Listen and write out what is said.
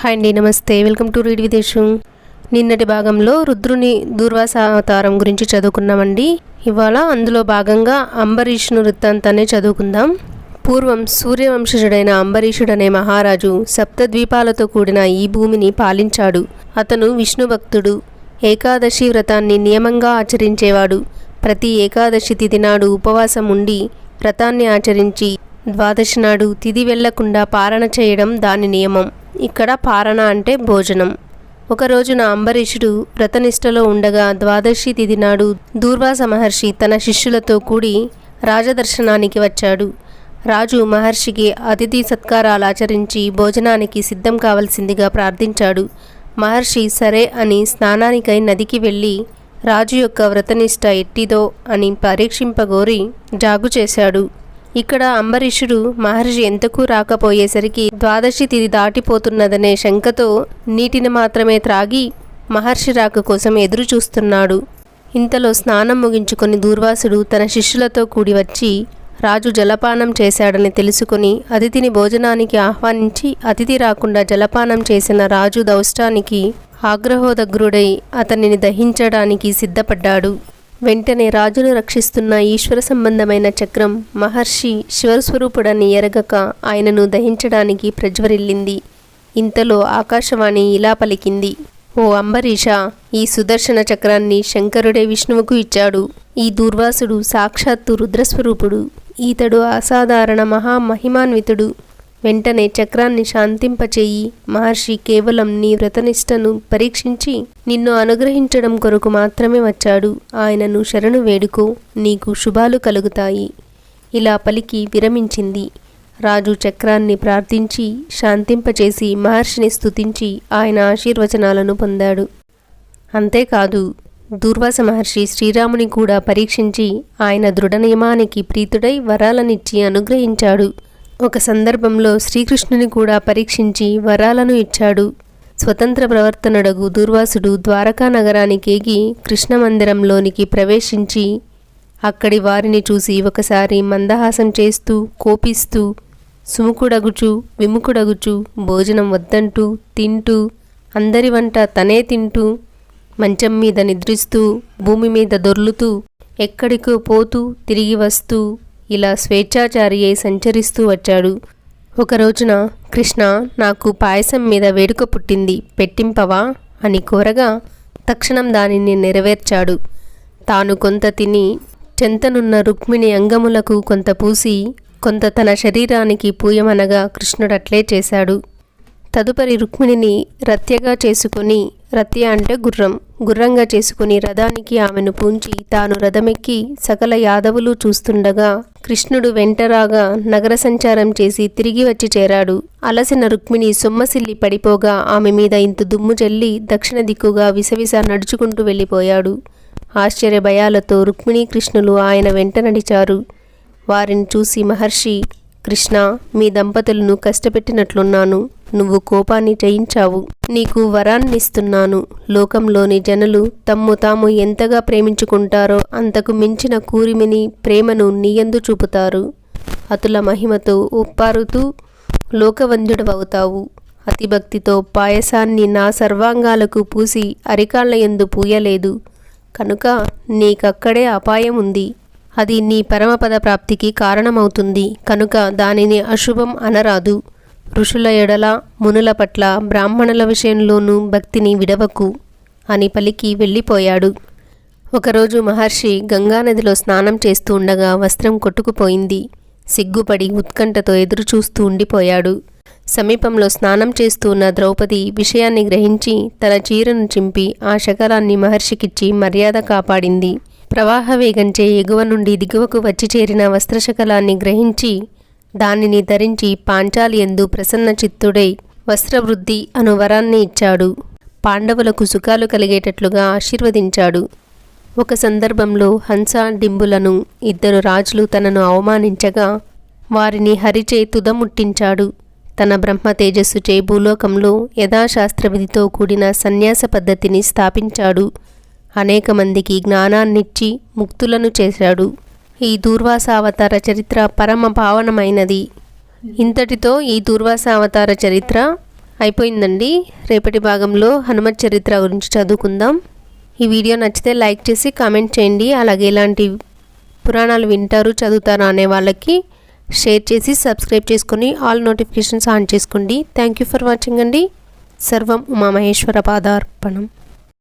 Hi అండి namaste. Welcome to read Videsham. నిన్నటి భాగంలో రుద్రుని దుర్వాస అవతారం గురించి చదువుకున్నామండి. ఇవాళ అందులో భాగంగా అంబరీషుని వృత్తాంతాన్ని చదువుకుందాం. పూర్వం సూర్యవంశజుడైన అంబరీషుడనే మహారాజు సప్తద్వీపాలతో కూడిన ఈ భూమిని పాలించాడు. అతను విష్ణు భక్తుడు ఏకాదశి వ్రతాన్ని నియమంగా ఆచరించేవాడు. ప్రతి ఏకాదశి తిథి నాడు ఉపవాసం ఉండి వ్రతాన్ని ఆచరించి ద్వాదశి నాడు తిథి వెళ్ళకుండా పారణ చేయడం దాని నియమం. ఇక్కడ పారణ అంటే భోజనం. ఒకరోజున అంబరీషుడు వ్రతనిష్టలో ఉండగా ద్వాదశి తిథి నాడు దూర్వాస మహర్షి తన శిష్యులతో కూడి రాజదర్శనానికి వచ్చాడు. రాజు మహర్షికి అతిథి సత్కారాలు ఆచరించి భోజనానికి సిద్ధం కావలసిందిగా ప్రార్థించాడు. మహర్షి సరే అని స్నానానికై నదికి వెళ్ళి రాజు యొక్క వ్రతనిష్ట ఎట్టిదో అని పరీక్షింపగోరి జాగు చేశాడు. ఇక్కడ అంబరీషుడు మహర్షి ఎంతకు రాకపోయేసరికి ద్వాదశి తిది దాటిపోతున్నదనే శంకతో నీటిని మాత్రమే త్రాగి మహర్షి రాక కోసం ఎదురు చూస్తున్నాడు. ఇంతలో స్నానం ముగించుకొని దూర్వాసుడు తన శిష్యులతో కూడి వచ్చి రాజు జలపానం చేశాడని తెలుసుకుని అతిథిని భోజనానికి ఆహ్వానించి అతిథి రాకుండా జలపానం చేసిన రాజు దౌష్టానికి ఆగ్రహోదగ్రుడై అతనిని దహించడానికి సిద్ధపడ్డాడు. వెంటనే రాజును రక్షిస్తున్న ఈశ్వర సంబంధమైన చక్రం మహర్షి శివస్వరూపుడని ఎరగక ఆయనను దహించడానికి ప్రజ్వరిల్లింది. ఇంతలో ఆకాశవాణి ఇలా పలికింది. ఓ అంబరీష ఈ సుదర్శన చక్రాన్ని శంకరుడే విష్ణువుకు ఇచ్చాడు. ఈ దూర్వాసుడు సాక్షాత్తు రుద్రస్వరూపుడు. ఈతడు అసాధారణ మహామహిమాన్వితుడు. వెంటనే చక్రాన్ని శాంతింపచేయి. మహర్షి కేవలం నీ వ్రతనిష్టను పరీక్షించి నిన్ను అనుగ్రహించడం కొరకు మాత్రమే వచ్చాడు. ఆయనను శరణు వేడుకో. నీకు శుభాలు కలుగుతాయి. ఇలా పలికి విరమించింది. రాజు చక్రాన్ని ప్రార్థించి శాంతింపచేసి మహర్షిని స్తుతించి ఆయన ఆశీర్వచనాలను పొందాడు. అంతేకాదు దూర్వాస మహర్షి శ్రీరాముని కూడా పరీక్షించి ఆయన దృఢ నియమానికి ప్రీతుడై వరాలనిచ్చి అనుగ్రహించాడు. ఒక సందర్భంలో శ్రీకృష్ణుని కూడా పరీక్షించి వరాలను ఇచ్చాడు. స్వతంత్ర ప్రవర్తనడగు దూర్వాసుడు ద్వారకా నగరానికేగి కృష్ణ మందిరంలోనికి ప్రవేశించి అక్కడి వారిని చూసి ఒకసారి మందహాసం చేస్తూ కోపిస్తూ సుముకుడగుచు విముకుడగుచు భోజనం వద్దంటూ తింటూ అందరి వంట తనే తింటూ మంచం మీద నిద్రిస్తూ భూమి మీద దొర్లుతూ ఎక్కడికో పోతూ తిరిగి వస్తూ ఇలా స్వేచ్ఛాచారి అయి సంచరిస్తూ వచ్చాడు. ఒకరోజున కృష్ణ నాకు పాయసం మీద వేడుక పుట్టింది పెట్టింపవా? అని కోరగా తక్షణం దానిని నెరవేర్చాడు. తాను కొంత తిని చెంతనున్న రుక్మిణి అంగములకు కొంత పూసి కొంత తన శరీరానికి పూయమనగా కృష్ణుడట్లే చేశాడు. తదుపరి రుక్మిణిని రత్యగా చేసుకుని రత్య అంటే గుర్రం. గుర్రంగా చేసుకుని రథానికి ఆమెను పూంచి తాను రథమెక్కి సకల యాదవులు చూస్తుండగా కృష్ణుడు వెంటరాగా నగర సంచారం చేసి తిరిగి వచ్చి చేరాడు. అలసిన రుక్మిణి సొమ్మసిల్లి పడిపోగా ఆమె మీద ఇంత దుమ్ము చెల్లి దక్షిణ దిక్కుగా విసవిస నడుచుకుంటూ వెళ్ళిపోయాడు. ఆశ్చర్య భయాలతో రుక్మిణీ కృష్ణులు ఆయన వెంట నడిచారు. వారిని చూసి మహర్షి కృష్ణ మీ దంపతులను కష్టపెట్టినట్లున్నాను. నువ్వు కోపాన్ని జయించావు. నీకు వరాన్నిస్తున్నాను. లోకంలోని జనులు తమ్ము తాము ఎంతగా ప్రేమించుకుంటారో అంతకు మించిన కూరిమిని ప్రేమను నీయందు చూపుతారు. అతుల మహిమతో ఉప్పారుతూ లోకవంద్యుడవవుతావు అతిభక్తితో పాయసాన్ని నా సర్వాంగాలకు పూసి అరికాళ్ళ ఎందు పూయలేదు. కనుక నీకక్కడే అపాయం ఉంది అది నీ పరమపద ప్రాప్తికి కారణమవుతుంది. కనుక దానిని అశుభం అనరాదు. ఋషుల ఎడల మునుల పట్ల బ్రాహ్మణుల విషయంలోనూ భక్తిని విడవకు అని పలికి వెళ్ళిపోయాడు. ఒకరోజు మహర్షి గంగానదిలో స్నానం చేస్తూ ఉండగా వస్త్రం కొట్టుకుపోయింది. సిగ్గుపడి ఉత్కంఠతో ఎదురుచూస్తూ ఉండిపోయాడు. సమీపంలో స్నానం చేస్తూ ఉన్న ద్రౌపది విషయాన్ని గ్రహించి తన చీరను చింపి ఆ శకలాన్ని మహర్షికిచ్చి మర్యాద కాపాడింది. ప్రవాహ వేగంచే ఎగువ నుండి దిగువకు వచ్చి చేరిన వస్త్రశకలాన్ని గ్రహించి దానిని ధరించి పాంచాలి ఎందు ప్రసన్న చిత్తుడై వస్త్రవృద్ధి అను వరాన్ని ఇచ్చాడు. పాండవులకు సుఖాలు కలిగేటట్లుగా ఆశీర్వదించాడు. ఒక సందర్భంలో హంస డింబులను ఇద్దరు రాజులు తనను అవమానించగా వారిని హరిచే తుదముట్టించాడు తన బ్రహ్మ తేజస్సుచే భూలోకంలో యథాశాస్త్రవిధితో కూడిన సన్యాస పద్ధతిని స్థాపించాడు. అనేక మందికి జ్ఞానాన్నిచ్చి ముక్తులను చేశాడు. ఈ దూర్వాసావతార చరిత్ర పరమ పావనమైనది ఇంతటితో ఈ దూర్వాసావతార చరిత్ర అయిపోయిందండి. రేపటి భాగంలో హనుమత్ చరిత్ర గురించి చదువుకుందాం. ఈ వీడియో నచ్చితే లైక్ చేసి కామెంట్ చేయండి. అలాగే ఇలాంటి పురాణాలు వింటారు చదువుతారు అనే వాళ్ళకి షేర్ చేసి సబ్స్క్రైబ్ చేసుకొని ఆల్ నోటిఫికేషన్స్ ఆన్ చేసుకోండి. థ్యాంక్ యూ ఫర్ వాచింగ్ అండి. సర్వం ఉమామహేశ్వర పాదార్పణం.